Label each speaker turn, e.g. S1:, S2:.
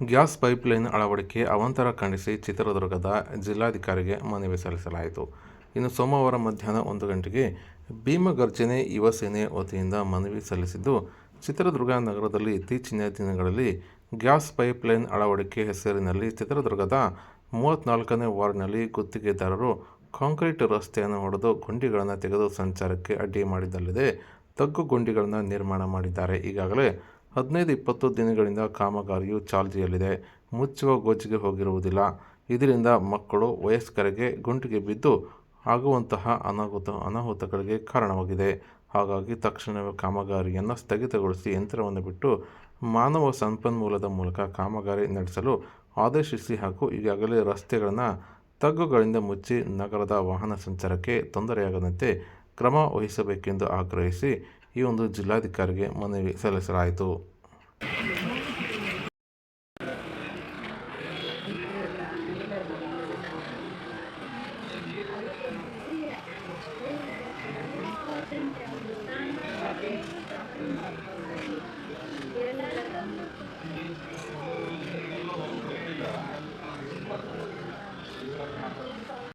S1: Gas pipeline ಅಳವಡಿಕೆ ಅವಾಂತರ ಖಂಡಿಸಿ ಚಿತ್ರದುರ್ಗದ ಜಿಲ್ಲಾಧಿಕಾರಿಗೆ ಮನವಿ ಸಲ್ಲಿಸಲಾಯಿತು. ಇನ್ನು ಸೋಮವಾರ ಮಧ್ಯಾಹ್ನ ಒಂದು ಗಂಟೆಗೆ ಭೀಮಗರ್ಜನೆ ಯುವ ಸೇನೆ ವತಿಯಿಂದ ಮನವಿ ಸಲ್ಲಿಸಿದ್ದು, ಚಿತ್ರದುರ್ಗ ನಗರದಲ್ಲಿ ಇತ್ತೀಚಿನ ದಿನಗಳಲ್ಲಿ ಗ್ಯಾಸ್ ಪೈಪ್ಲೈನ್ ಅಳವಡಿಕೆ ಹೆಸರಿನಲ್ಲಿ ಚಿತ್ರದುರ್ಗದ ಮೂವತ್ತ್ನಾಲ್ಕನೇ ವಾರ್ಡ್ನಲ್ಲಿ ಗುತ್ತಿಗೆದಾರರು ಕಾಂಕ್ರೀಟ್ ರಸ್ತೆಯನ್ನು ಹೊಡೆದು ಗುಂಡಿಗಳನ್ನು ತೆಗೆದು ಸಂಚಾರಕ್ಕೆ ಅಡ್ಡಿ ಮಾಡಿದ್ದಲ್ಲದೆ ತಗ್ಗು ಗುಂಡಿಗಳನ್ನು ನಿರ್ಮಾಣ ಮಾಡಿದ್ದಾರೆ. ಈಗಾಗಲೇ ಹದಿನೈದು ಇಪ್ಪತ್ತು ದಿನಗಳಿಂದ ಕಾಮಗಾರಿಯು ಚಾಲ್ತಿಯಲ್ಲಿದೆ. ಮುಚ್ಚುವ ಗೋಜಿಗೆ ಹೋಗಿರುವುದಿಲ್ಲ. ಇದರಿಂದ ಮಕ್ಕಳು ವಯಸ್ಕರಿಗೆ ಗುಂಟಿಗೆ ಬಿದ್ದು ಆಗುವಂತಹ ಅನಾಹುತ, ಅನಾಹುತಗಳಿಗೆ ಕಾರಣವಾಗಿದೆ. ಹಾಗಾಗಿ ತಕ್ಷಣವೇ ಕಾಮಗಾರಿಯನ್ನು ಸ್ಥಗಿತಗೊಳಿಸಿ ಯಂತ್ರವನ್ನು ಬಿಟ್ಟು ಮಾನವ ಸಂಪನ್ಮೂಲದ ಮೂಲಕ ಕಾಮಗಾರಿ ನಡೆಸಲು ಆದೇಶಿಸಿ ಹಾಗೂ ಈಗಾಗಲೇ ರಸ್ತೆಗಳನ್ನು ತಗ್ಗುಗಳಿಂದ ಮುಚ್ಚಿ ನಗರದ ವಾಹನ ಸಂಚಾರಕ್ಕೆ ತೊಂದರೆಯಾಗದಂತೆ ಕ್ರಮ ವಹಿಸಬೇಕೆಂದು ಆಗ್ರಹಿಸಿ ಈ ಒಂದು ಜಿಲ್ಲಾಧಿಕಾರಿಗೆ ಮನವಿ ಸಲ್ಲಿಸಲಾಯಿತು.